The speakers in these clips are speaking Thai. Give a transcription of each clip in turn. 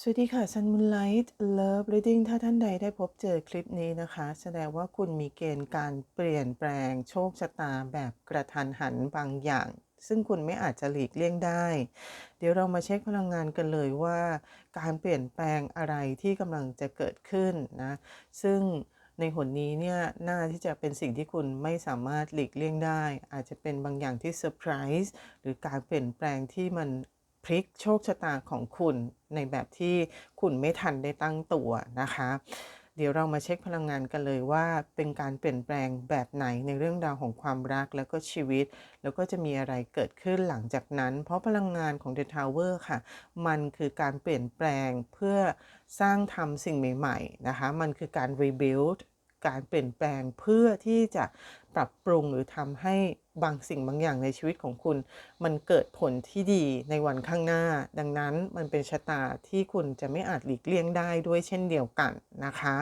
สวัสดีค่ะ Sun Moonlight Love Reading ถ้าท่านใดได้พบเจอคลิปนี้นะคะ แสดงว่าคุณมีเกณฑ์การเปลี่ยนแปลงโชคชะตาแบบกระทันหันบางอย่าง ซึ่งคุณไม่อาจจะหลีกเลี่ยงได้ เดี๋ยวเรามาเช็คพลังงานกันเลยว่า การเปลี่ยนแปลงอะไรที่กำลังจะเกิดขึ้นนะ ซึ่งในหนนี้เนี่ยน่าที่จะเป็นสิ่งที่คุณไม่สามารถหลีกเลี่ยงได้ อาจจะเป็นบางอย่างที่เซอร์ไพรส์หรือการเปลี่ยนแปลงที่มันพลิกโชคชะตาของคุณ ในแบบที่คุณไม่ทันได้ตั้งตัวนะคะ เดี๋ยวเรามาเช็คพลังงานกันเลยว่าเป็นการเปลี่ยนแปลงแบบไหนในเรื่องราวของความรักแล้วก็ชีวิต แล้วก็จะมีอะไรเกิดขึ้นหลังจากนั้น เพราะพลังงานของ The Tower ค่ะ มันคือการเปลี่ยนแปลงเพื่อสร้างทำสิ่งใหม่ ๆ นะคะ มันคือการ rebuild การเปลี่ยนแปลงเพื่อที่จะปรับปรุงหรือทำให้บางสิ่งบางอย่างในชีวิตของคุณ มันเกิดผลที่ดีในวันข้างหน้า ดังนั้นมันเป็นชะตาที่คุณจะไม่อาจหลีกเลี่ยงได้ด้วยเช่นเดียวกันนะคะ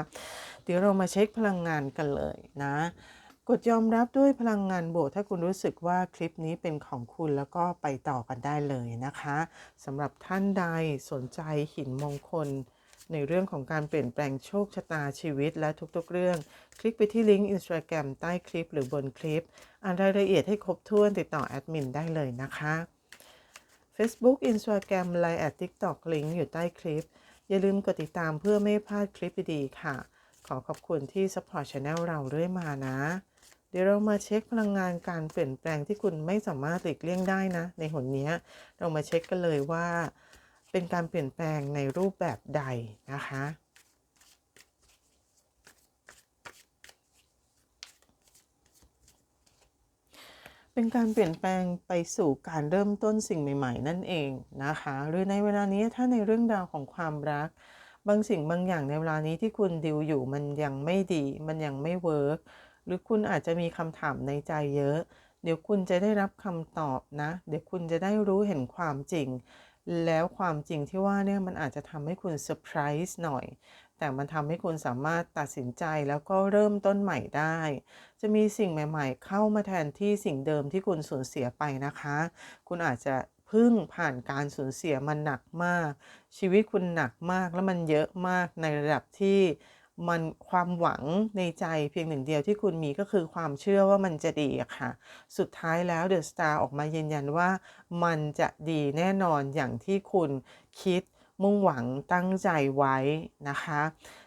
เดี๋ยวเรามาเช็คพลังงานกันเลยนะกดยอมรับด้วยพลังงานบวกถ้าคุณรู้สึกว่าคลิปนี้เป็นของคุณแล้วก็ไปต่อกันได้เลยนะคะสำหรับท่านใดสนใจหินมงคล ในเรื่องของการเปลี่ยนแปลงโชคชะตาชีวิตและทุกๆเรื่อง คลิกไปที่ลิงก์ Instagram ใต้คลิปหรือบนคลิป อ่านรายละเอียดให้ครบถ้วนติดต่อแอดมินได้เลยนะคะ Facebook Instagram Line แอด TikTok ลิงก์อยู่ใต้คลิป อย่าลืมกดติดตามเพื่อไม่พลาดคลิปดีๆค่ะ ขอขอบคุณที่ support channel เราเรื่อยมานะ เดี๋ยวเรามาเช็คพลังงานการเปลี่ยนแปลงที่คุณไม่สามารถหลีกเลี่ยงได้นะ ในหนนี้เรามาเช็คกันเลยว่า เป็นการเปลี่ยนแปลงในรูปแบบใดนะคะ เป็นการเปลี่ยนแปลงไปสู่การเริ่มต้นสิ่งใหม่ ๆ นั่นเองนะคะ หรือในเวลานี้ถ้าในเรื่องราวของความรัก บางสิ่งบางอย่างในเวลานี้ที่คุณดิวอยู่มันยังไม่ดี มันยังไม่เวิร์กหรือคุณอาจจะมีคำถามในใจเยอะ เดี๋ยวคุณจะได้รับคำตอบนะ เดี๋ยวคุณจะได้รู้เห็นความจริง แล้วความจริงที่ว่าเนี่ยมันอาจจะทำให้คุณเซอร์ไพรส์หน่อย แต่มันทำให้คุณสามารถตัดสินใจแล้วก็เริ่มต้นใหม่ได้ จะมีสิ่งใหม่ ๆ เข้ามาแทนที่สิ่งเดิมที่คุณสูญเสียไปนะคะ คุณอาจจะเพิ่งผ่านการสูญเสียมันหนักมาก ชีวิตคุณหนักมากแล้วมันเยอะมากในระดับที่ มันความหวังในใจเพียงหนึ่งเดียวที่คุณมีก็คือความเชื่อว่ามันจะดีค่ะ สุดท้ายแล้วเดอะสตาร์ออกมายืนยันว่า มันจะดีแน่นอนอย่างที่คุณคิดมุ่งหวังตั้งใจไว้นะคะ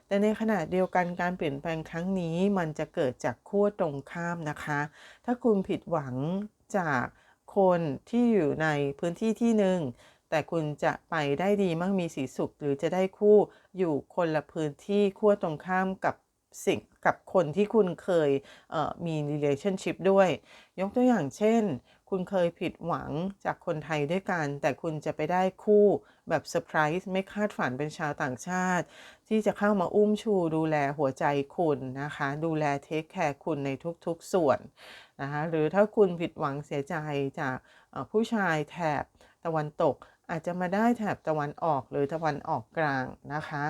แต่ในขณะเดียวกันการเปลี่ยนแปลงครั้งนี้ มันจะเกิดจากขั้วตรงข้ามนะคะ ถ้าคุณผิดหวังจากคนที่อยู่ในพื้นที่ที่หนึ่ง แต่คุณจะไปได้ดีมั่งมีสีสุข หรือจะได้คู่อยู่คนละพื้นที่ขั้วตรงข้ามกับสิ่งกับคนที่คุณเคยเมี relationship ด้วย ยกตัวอย่างเช่น คุณเคยผิดหวังจากคนไทยด้วยกัน แต่คุณจะไปได้คู่แบบเซอร์ไพรส์ไม่คาดฝันเป็นชาวต่างชาติ ที่จะเข้ามาอุ้มชูดูแลหัวใจคุณนะคะ ดูแลเทคแคร์คุณในทุกๆส่วนนะคะหรือถ้าคุณผิดหวังเสียใจจากผู้ชายแถบตะวันตก อาจจะมาได้แถบตะวันออกหรือตะวันออกกลางนะคะ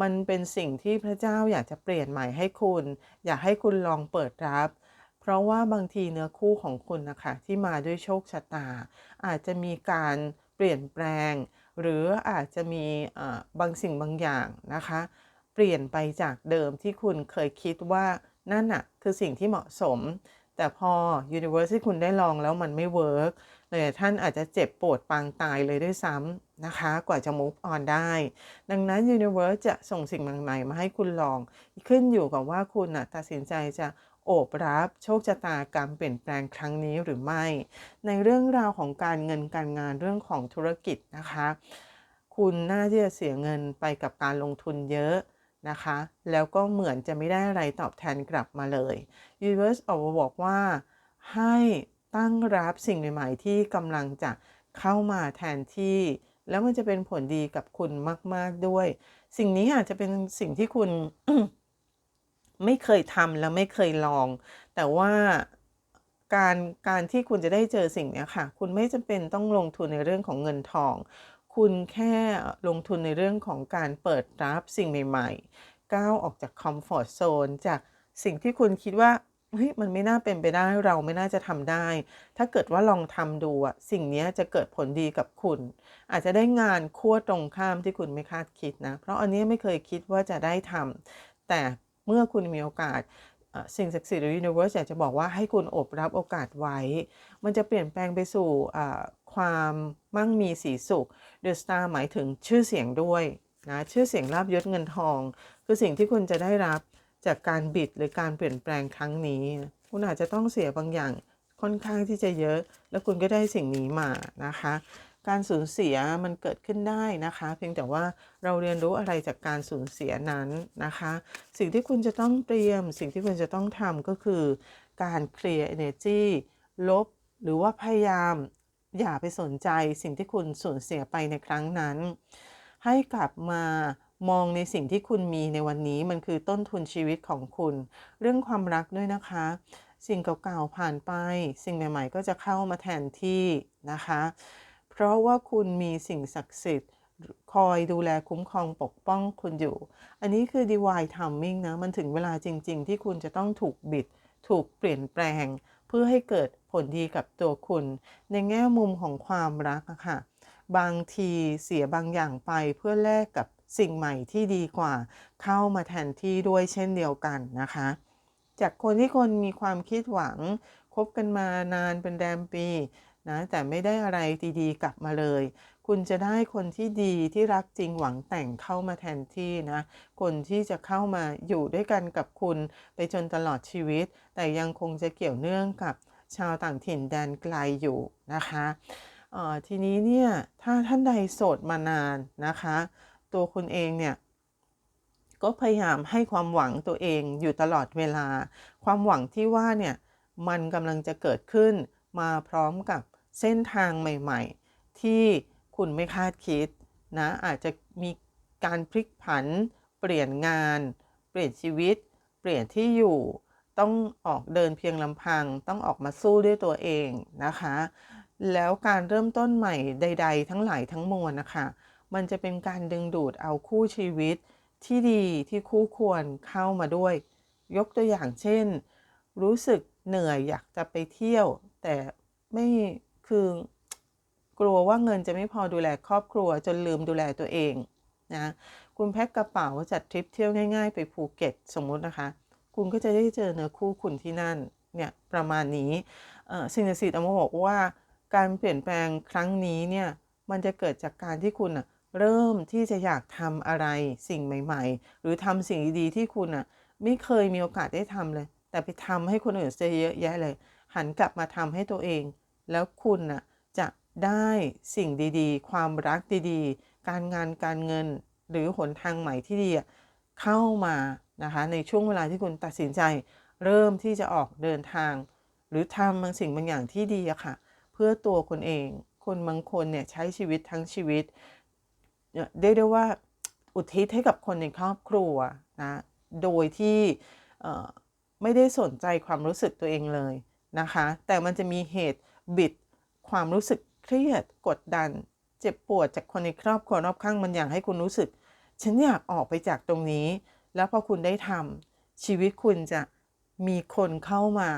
มันเป็นสิ่งที่พระเจ้าอยากจะเปลี่ยนใหม่ให้คุณ อยากให้คุณลองเปิดรับ เพราะว่าบางทีเนื้อคู่ของคุณนะคะที่มาด้วยโชคชะตา อาจจะมีการเปลี่ยนแปลง หรืออาจจะมีบางสิ่งบางอย่างนะคะ เปลี่ยนไปจากเดิมที่คุณเคยคิดว่านั่นน่ะคือสิ่งที่เหมาะสม แต่พอ Universe ที่คุณได้ลองแล้วมันไม่เวิร์กเลยท่านอาจจะเจ็บปวดปางตายเลยด้วยซ้ำนะคะ กว่าจะ move on ได้ ดังนั้น Universe จะส่งสิ่งใหม่ๆมาให้คุณลอง ขึ้นอยู่กับว่าคุณนะตัดสินใจจะโอบรับโชคชะตาการเปลี่ยนแปลงครั้งนี้หรือไม่ ในเรื่องราวของการเงินการงานเรื่องของธุรกิจนะคะ คุณน่าจะเสียเงินไปกับการลงทุนเยอะ นะคะ แล้วก็เหมือนจะไม่ได้อะไรตอบแทนกลับมาเลย Universe ออกมาบอกว่า ให้ตั้งรับสิ่งใหม่ๆที่กำลังจะเข้ามาแทนที่ แล้วมันจะเป็นผลดีกับคุณมาก ๆด้วย สิ่งนี้อาจจะเป็นสิ่งที่คุณไม่เคยทำและไม่เคยลอง แต่ว่าการการที่คุณจะได้เจอสิ่งนี้ค่ะ คุณไม่จำเป็นต้องลงทุนในเรื่องของเงินทอง คุณแค่ลงทุนในเรื่องของการเปิดรับสิ่งใหม่ ๆ ก้าวออกจากคอมฟอร์ทโซนจากสิ่งที่คุณคิดว่าเฮ้ยมันไม่น่าเป็นไปได้เราไม่น่าจะทำได้ ถ้าเกิดว่าลองทำดูอะสิ่งนี้จะเกิดผลดีกับคุณ อาจจะได้งานขั้วตรงข้ามที่คุณไม่คาดคิดนะ เพราะอันนี้ไม่เคยคิดว่าจะได้ทำแต่เมื่อคุณมีโอกาสสิ่งศักดิ์สิทธิ์หรือ universe อยากจะบอกว่าให้คุณอบรับโอกาสไว้ มันจะเปลี่ยนแปลงไปสู่ ความมั่งมีสีสุข The Star หมายถึงชื่อเสียงด้วยนะชื่อเสียงลาบยศเงินทอง คือสิ่งที่คุณจะได้รับจากการบิดหรือการเปลี่ยนแปลงครั้งนี้ คุณอาจจะต้องเสียบางอย่างค่อนข้างที่จะเยอะ แล้วคุณก็ได้สิ่งนี้มานะคะ การสูญเสียมันเกิดขึ้นได้นะคะ เพียงแต่ว่าเราเรียนรู้อะไรจากการสูญเสียนั้นนะคะ สิ่งที่คุณจะต้องเตรียม สิ่งที่คุณจะต้องทำก็คือ การเคลียร์ energy ลบหรือว่าพยายาม อย่าไปสนใจสิ่งที่คุณสูญเสียไปในครั้งนั้น ให้กลับมามองในสิ่งที่คุณมีในวันนี้มันคือต้นทุนชีวิตของคุณ เรื่องความรักด้วยนะคะ สิ่งเก่าๆผ่านไป สิ่งใหม่ ๆ ก็จะเข้ามาแทนที่นะคะ เพราะว่าคุณมีสิ่งศักดิ์สิทธิ์คอยดูแลคุ้มครองปกป้องคุณอยู่ อันนี้คือ divine timing นะ มันถึงเวลาจริง ๆ ที่คุณจะต้องถูกบิด ถูกเปลี่ยนแปลง เพื่อให้เกิด ลดีกับตัวคุณ ในแง่มุมของความรักอะค่ะ บางทีเสียบางอย่างไปเพื่อแลกกับสิ่งใหม่ที่ดีกว่า เข้ามาแทนที่ด้วยเช่นเดียวกันนะคะ จากคนที่คนมีความคิดหวังคบกันมานานเป็นแรมปีนะแต่ไม่ได้อะไรดีๆ กลับมาเลย คุณจะได้คนที่ดีที่รักจริงหวังแต่งเข้ามาแทนที่นะ คนที่จะเข้ามาอยู่ด้วยกันกับคุณไปจนตลอดชีวิต แต่ยังคงจะเกี่ยวเนื่องกับ ชาวต่างถิ่นแดนไกลอยู่นะคะทีนี้เนี่ยถ้าท่านใดโสดมานานนะคะ ตัวคุณเองเนี่ยก็พยายามให้ความหวังตัวเองอยู่ตลอดเวลา ความหวังที่ว่าเนี่ยมันกำลังจะเกิดขึ้นมาพร้อมกับเส้นทางใหม่ ๆ ที่คุณไม่คาดคิดนะอาจจะมีการพลิกผัน เปลี่ยนงาน เปลี่ยนชีวิต เปลี่ยนที่อยู่ ต้องออกเดินเพียงลำพัง ต้องออกมาสู้ด้วยตัวเองนะคะ แล้วการเริ่มต้นใหม่ใด ๆ ทั้งหลายทั้งมวลนะคะ มันจะเป็นการดึงดูดเอาคู่ชีวิตที่ดีที่คู่ควรเข้ามาด้วย ยกตัวอย่างเช่น รู้สึกเหนื่อยอยากจะไปเที่ยว แต่ไม่คือกลัวว่าเงินจะไม่พอดูแลครอบครัวจนลืมดูแลตัวเองนะคุณแพ็คกระเป๋าจัดทริปเที่ยวง่าย ๆ ไปภูเก็ตสมมุตินะคะ คุณก็จะได้เจอเนื้อคู่คุณที่นั่นเนี่ยประมาณนี้สิ่งศักดิ์สิทธิ์เอามาบอกว่าการเปลี่ยนแปลงครั้งนี้เนี่ยมันจะเกิดจากการที่คุณอะเริ่มที่จะอยากทำอะไรสิ่งใหม่ ๆ หรือทำสิ่งดีๆที่คุณอะไม่เคยมีโอกาสได้ทำเลย แต่ไปทำให้คนอื่นเสียเยอะแยะเลย หันกลับมาทำให้ตัวเอง แล้วคุณน่ะจะได้สิ่งดีๆ ความรักดีๆ การงานการเงิน หรือหนทางใหม่ที่ดีอะเข้ามา นะคะในช่วงเวลาที่คุณตัดสินใจ เริ่มที่จะออกเดินทาง หรือทำบางสิ่งบางอย่างที่ดีอะค่ะ เพื่อตัวคนเอง คนบางคนเนี่ยใช้ชีวิตทั้งชีวิตเนี่ยเรียกได้ว่าอุทิศให้กับคนในครอบครัวนะโดยที่ไม่ได้สนใจความรู้สึกตัวเองเลยนะคะ แต่มันจะมีเหตุบิดความรู้สึกเครียดกดดัน เจ็บปวดจากคนในครอบครัวรอบข้างมันอย่างให้คุณรู้สึก ฉันอยากออกไปจากตรงนี้ แล้วพอคุณได้ทำชีวิตคุณจะมีคนเข้ามา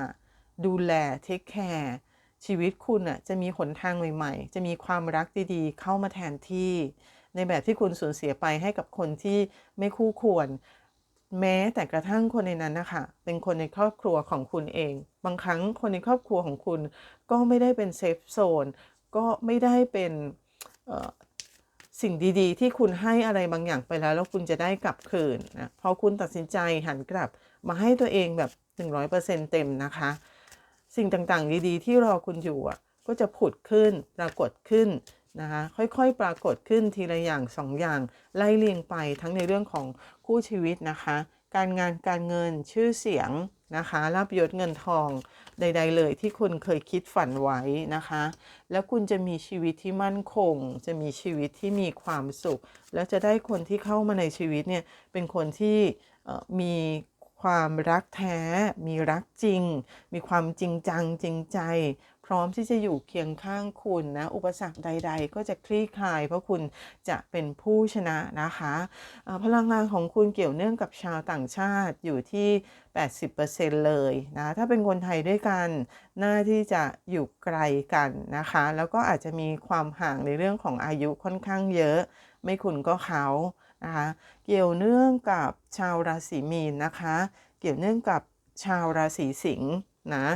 ดูแลเทคแคร์ชีวิตคุณอะจะมีหนทางใหม่ๆ จะมีความรักดีๆ เข้ามาแทนที่ ในแบบที่คุณสูญเสียไปให้กับคนที่ไม่คู่ควร แม้แต่กระทั่งคนในนั้นนะคะเป็นคนในครอบครัวของคุณเอง บางครั้งคนในครอบครัวของคุณ ก็ไม่ได้เป็นเซฟโซนก็ไม่ได้เป็น สิ่งดี ๆ ที่คุณให้อะไรบางอย่างไปแล้ว แล้วคุณจะได้กลับคืนนะพอคุณตัดสินใจหันกลับมาให้ตัวเองแบบ 100%เต็มนะคะ สิ่งต่างๆ ดีๆ ที่รอคุณอยู่อะก็จะผุดขึ้นปรากฏขึ้นนะคะค่อยๆ ปรากฏขึ้นทีละอย่างสองอย่าง ไล่เรียงไปทั้งในเรื่องของคู่ชีวิตนะคะ การงานการเงินชื่อเสียง นะคะลาบยศเงินทองใด ๆ เลยที่คุณเคยคิดฝันไว้นะคะ แล้วคุณจะมีชีวิตที่มั่นคง จะมีชีวิตที่มีความสุข แล้วจะได้คนที่เข้ามาในชีวิตเนี่ยเป็นคนที่มีความรักแท้ มีรักจริง มีความจริงจังจริงใจ พร้อมที่จะอยู่เคียงข้างคุณนะ อุปสรรคใด ๆ ก็จะคลี่คลาย เพราะคุณจะเป็นผู้ชนะนะคะพลังงานของคุณเกี่ยวเนื่องกับชาวต่างชาติอยู่ที่ 80%เลยนะ ถ้าเป็นคนไทยด้วยกันน่าที่จะอยู่ไกลกันนะคะ แล้วก็อาจจะมีความห่างในเรื่องของอายุค่อนข้างเยอะ ไม่คุณก็เขานะคะเกี่ยวเนื่องกับชาวราศีมีนนะคะ เกี่ยวเนื่องกับชาวราศีสิงห์นะ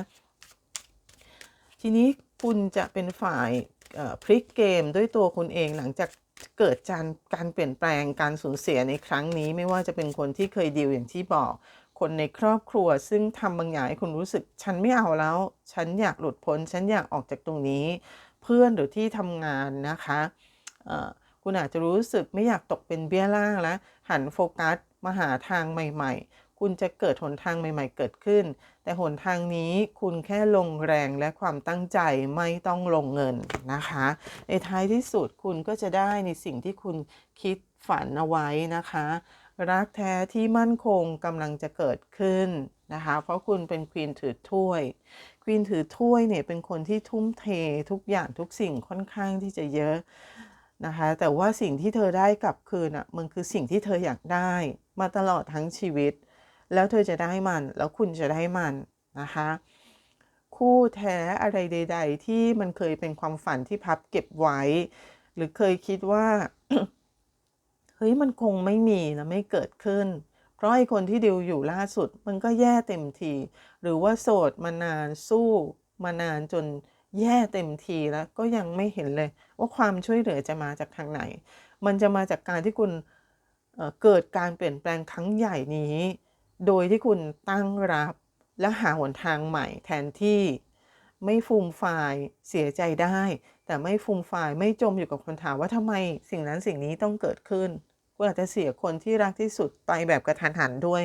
ทีนี้คุณจะเป็นฝ่ายพลิกเกมด้วยตัวคุณเองหลังจากเกิดการการเปลี่ยนแปลงการสูญเสียในครั้งนี้ ไม่ว่าจะเป็นคนที่เคยดีลอย่างที่บอก คนในครอบครัวซึ่งทำบางอย่างให้คุณรู้สึก ฉันไม่เอาแล้ว ฉันอยากหลุดพ้น ฉันอยากออกจากตรงนี้ เพื่อนหรือที่ทำงานนะคะคุณอาจจะรู้สึกไม่อยากตกเป็นเบี้ยล่างแล้วหันโฟกัสมาหาทางใหม่ ๆ คุณจะเกิดหนทางใหม่ ๆ เกิดขึ้น แต่หนทางนี้คุณแค่ลงแรงและความตั้งใจไม่ต้องลงเงินนะคะ ในท้ายที่สุดคุณก็จะได้ในสิ่งที่คุณคิดฝันเอาไว้นะคะ รักแท้ที่มั่นคงกำลังจะเกิดขึ้นนะคะ เพราะคุณเป็นควีนถือถ้วยควีนถือถ้วยเนี่ยเป็นคนที่ทุ่มเททุกอย่างทุกสิ่งค่อนข้างที่จะเยอะนะคะ แต่ว่าสิ่งที่เธอได้กลับคืนอะมันคือสิ่งที่เธออยากได้มาตลอดทั้งชีวิต แล้วเธอจะได้มัน แล้วคุณจะได้มันนะคะ คู่แท้อะไรใด ๆ ที่มันเคยเป็นความฝันที่พับเก็บไว้ หรือเคยคิดว่าเฮ้ยมันคงไม่มีนะไม่เกิดขึ้น เพราะไอ้คนที่ดิวอยู่ล่าสุดมันก็แย่เต็มที หรือว่าโสดมานานสู้มานานจนแย่เต็มทีแล้วก็ยังไม่เห็นเลย ว่าความช่วยเหลือจะมาจากทางไหน มันจะมาจากการที่คุณเเกิดการเปลี่ยนแปลงครั้งใหญ่นี้ โดยที่คุณตั้งรับและหาหนทางใหม่แทนที่ไม่ฟูมฟายเสียใจได้ แต่ไม่ฟูมฟายไม่จมอยู่กับคำถามว่าทำไมสิ่งนั้นสิ่งนี้ต้องเกิดขึ้นคุณอาจจะเสียคนที่รักที่สุดไปแบบกระทันหันด้วย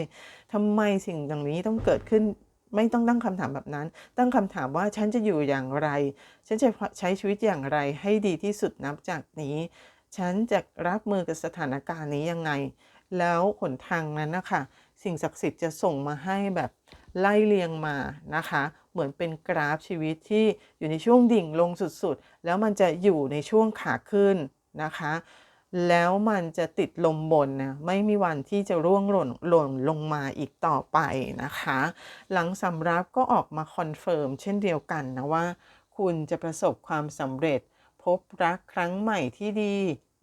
ทำไมสิ่งอย่างนี้ต้องเกิดขึ้น ไม่ต้องตั้งคำถามแบบนั้น ตั้งคำถามว่าฉันจะอยู่อย่างไร ฉันจะใช้ชีวิตอย่างไรให้ดีที่สุดนับจากนี้ ฉันจะรับมือกับสถานการณ์นี้ยังไง แล้วหนทางนั้นนะคะ สิ่งศักดิ์สิทธิ์จะส่งมาให้แบบไล่เรียงมานะคะ เหมือนเป็นกราฟชีวิตที่อยู่ในช่วงดิ่งลงสุดๆ แล้วมันจะอยู่ในช่วงขาขึ้นนะคะ แล้วมันจะติดลมบนนะไม่มีวันที่จะร่วงหล่นหล่นลงมาอีกต่อไปนะคะ หลังสำรับก็ออกมาคอนเฟิร์มเช่นเดียวกันนะว่า คุณจะประสบความสำเร็จ พบรักครั้งใหม่ที่ดี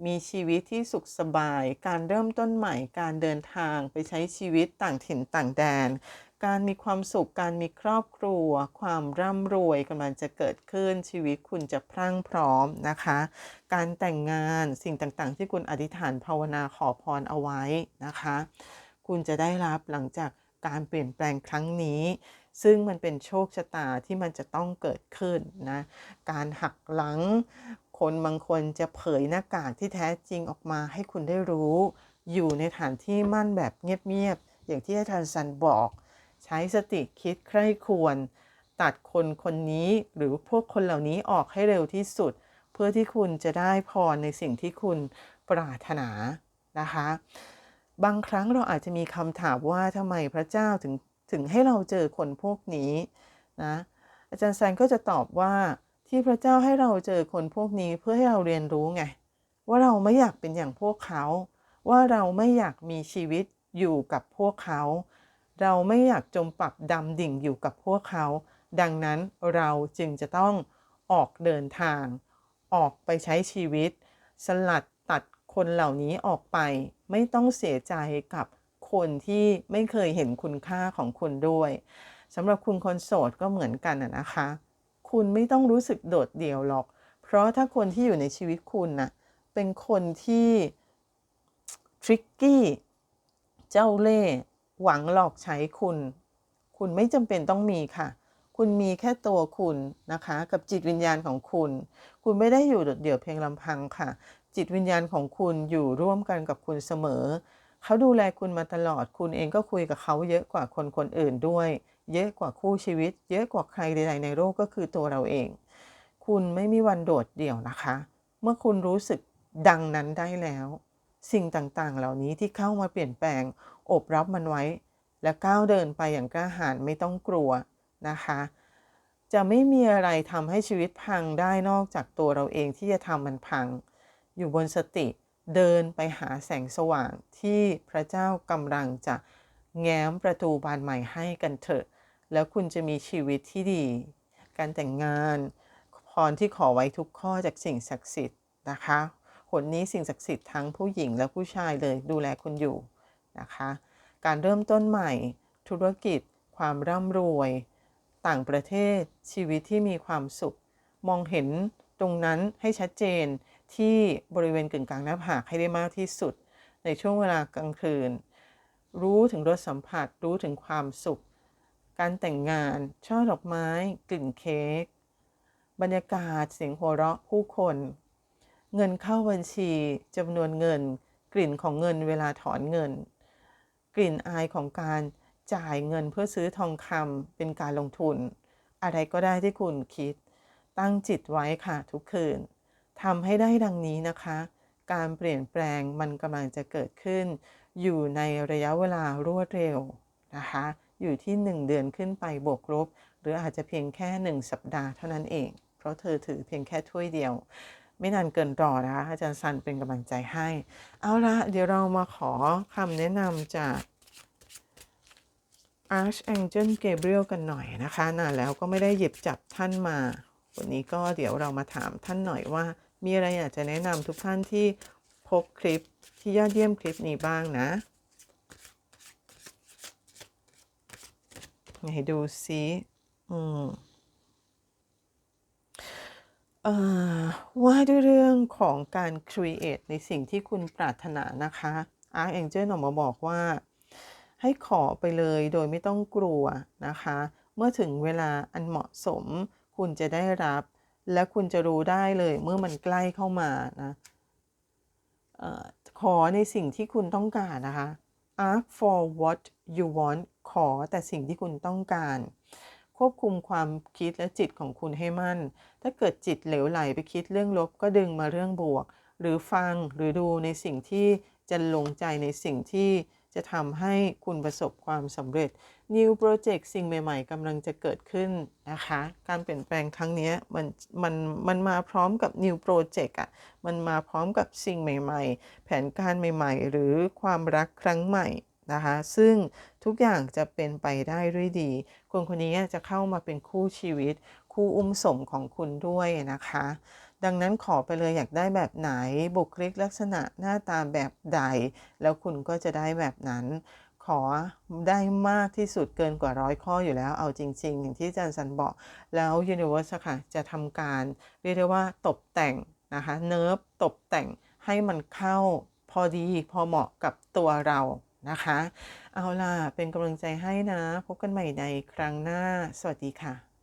มีชีวิตที่สุขสบาย การเริ่มต้นใหม่ การเดินทางไปใช้ชีวิตต่างถิ่นต่างแดน การมีความสุข การมีครอบครัว ความร่ำรวยกำลังจะเกิดขึ้น ชีวิตคุณจะพรั่งพร้อมนะคะ การแต่งงานสิ่งต่างๆ ที่คุณอธิษฐานภาวนาขอพรเอาไว้นะคะ คุณจะได้รับหลังจากการเปลี่ยนแปลงครั้งนี้ ซึ่งมันเป็นโชคชะตาที่มันจะต้องเกิดขึ้นนะ การหักหลัง คนบางคนจะเผยหน้ากากที่แท้จริงออกมาให้คุณได้รู้ อยู่ในฐานที่มั่นแบบเงียบๆอย่างที่อาจารย์ซันบอก ใช้สติคิดใคร่ควร ตัดคนคนนี้หรือพวกคนเหล่านี้ออกให้เร็วที่สุด เพื่อที่คุณจะได้พรในสิ่งที่คุณปรารถนานะคะ บางครั้งเราอาจจะมีคำถามว่าทำไมพระเจ้าถึงถึงให้เราเจอคนพวกนี้นะอาจารย์แซนก็จะตอบว่า ที่พระเจ้าให้เราเจอคนพวกนี้เพื่อให้เราเรียนรู้ไง ว่าเราไม่อยากเป็นอย่างพวกเขา ว่าเราไม่อยากมีชีวิตอยู่กับพวกเขา เราไม่อยากจมปักดำดิ่งอยู่กับพวกเขา ดังนั้นเราจึงจะต้องออกเดินทาง ออกไปใช้ชีวิต สลัดตัดคนเหล่านี้ออกไป ไม่ต้องเสียใจกับคนที่ไม่เคยเห็นคุณค่าของคุณด้วยสำหรับคุณคนโสดก็เหมือนกันนะนะคะ คุณไม่ต้องรู้สึกโดดเดี่ยวหรอก เพราะถ้าคนที่อยู่ในชีวิตคุณนะเป็นคนที่ทริกกี้เจ้าเล่ห์หวังหลอกใช้คุณ คุณไม่จำเป็นต้องมีค่ะ คุณมีแค่ตัวคุณนะคะ กับจิตวิญญาณของคุณ คุณไม่ได้อยู่โดดเดี่ยวเพียงลำพังค่ะ จิตวิญญาณของคุณอยู่ร่วมกันกับคุณเสมอ เขาดูแลคุณมาตลอดคุณเองก็คุยกับเขาเยอะกว่าคนคนอื่นด้วย เยอะกว่าคู่ชีวิต เยอะกว่าใครใด ๆ ในโลกก็คือตัวเราเอง คุณไม่มีวันโดดเดี่ยวนะคะ เมื่อคุณรู้สึกดังนั้นได้แล้ว สิ่งต่างๆ เหล่านี้ที่เข้ามาเปลี่ยนแปลง อบรับมันไว้ และก้าวเดินไปอย่างกล้าหาญไม่ต้องกลัวนะคะ จะไม่มีอะไรทำให้ชีวิตพังได้นอกจากตัวเราเองที่จะทำมันพัง อยู่บนสติเดินไปหาแสงสว่างที่พระเจ้ากำลังจะแง้มประตูบานใหม่ให้กันเถอะ แล้วคุณจะมีชีวิตที่ดี การแต่งงานพรที่ขอไว้ทุกข้อจากสิ่งศักดิ์สิทธิ์นะคะหนนี้สิ่งศักดิ์สิทธิ์ทั้งผู้หญิงและผู้ชายเลยดูแลคุณอยู่นะคะ การเริ่มต้นใหม่ ธุรกิจ ความร่ำรวย ต่างประเทศ ชีวิตที่มีความสุข มองเห็นตรงนั้นให้ชัดเจนที่บริเวณกึ่งกลางหน้าผากให้ได้มากที่สุด ในช่วงเวลากลางคืน รู้ถึงรสสัมผัส รู้ถึงความสุข การแต่งงาน ช่อดอกไม้ กลิ่นเค้ก บรรยากาศเสียงหัวเราะผู้คน เงินเข้าบัญชีจำนวนเงิน กลิ่นของเงินเวลาถอนเงิน กลิ่นอายของการจ่ายเงินเพื่อซื้อทองคำเป็นการลงทุน อะไรก็ได้ที่คุณคิด ตั้งจิตไว้ค่ะทุกคืนทำให้ได้ดังนี้นะคะ การเปลี่ยนแปลงมันกำลังจะเกิดขึ้น อยู่ในระยะเวลารวดเร็วนะคะ อยู่ที่ 1 เดือนขึ้นไปบวกลบ หรืออาจจะเพียงแค่ 1 สัปดาห์เท่านั้นเอง เพราะเธอถือเพียงแค่ถ้วยเดียว ไม่นานเกินรอนะคะอาจารย์ซันเป็นกำลังใจให้ เอาละเดี๋ยวเรามาขอคำแนะนำจาก Archangel Gabriel กันหน่อยนะคะนานแล้วก็ไม่ได้หยิบจับท่านมา วันนี้ก็เดี๋ยวเรามาถามท่านหน่อยว่า มีอะไรอยากจะแนะนำทุกท่านที่พบคลิปที่ยอดเยี่ยมคลิปนี้บ้างนะ ให้ดูซิอืมเอ่อว่าด้วยเรื่องของการ create ในสิ่งที่คุณปรารถนานะคะ Archangel ออกมาบอกว่า ให้ขอไปเลยโดยไม่ต้องกลัวนะคะ เมื่อถึงเวลาอันเหมาะสม คุณจะได้รับ และคุณจะรู้ได้เลยเมื่อมันใกล้เข้ามานะขอในสิ่งที่คุณต้องการนะคะ ask for what you want ขอแต่สิ่งที่คุณต้องการ ควบคุมความคิดและจิตของคุณให้มั่น ถ้าเกิดจิตเหลวไหลไปคิดเรื่องลบก็ดึงมาเรื่องบวก หรือฟังหรือดูในสิ่งที่จะลงใจในสิ่งที่ จะทำให้คุณประสบความสำเร็จ New Project สิ่งใหม่ ๆกำลังจะเกิดขึ้นนะคะ การเปลี่ยนแปลงครั้งนี้มันมันมันมาพร้อมกับ New Project อะ่ะ มันมาพร้อมกับสิ่งใหม่ ๆ แผนการใหม่ ๆ หรือความรักครั้งใหม่นะคะ ซึ่งทุกอย่างจะเป็นไปได้ด้วยดี คนคนนี้จะเข้ามาเป็นคู่ชีวิต คู่อุ้มสมของคุณด้วยนะคะ ดังนั้นขอไปเลยอยากได้แบบไหน บุคลิกลักษณะหน้าตาแบบใด แล้วคุณก็จะได้แบบนั้น ขอได้มากที่สุดเกินกว่าร้อยข้ออยู่แล้ว เอาจริง ๆ อย่างที่อาจารย์สันบอก แล้ว Universe ค่ะจะทำการเรียกได้ว่าตกแต่งนะคะเนิร์ฟตกแต่งให้มันเข้าพอดีพอเหมาะกับตัวเรานะคะ เอาล่ะ เป็นกำลังใจให้นะ พบกันใหม่ในครั้งหน้า สวัสดีค่ะ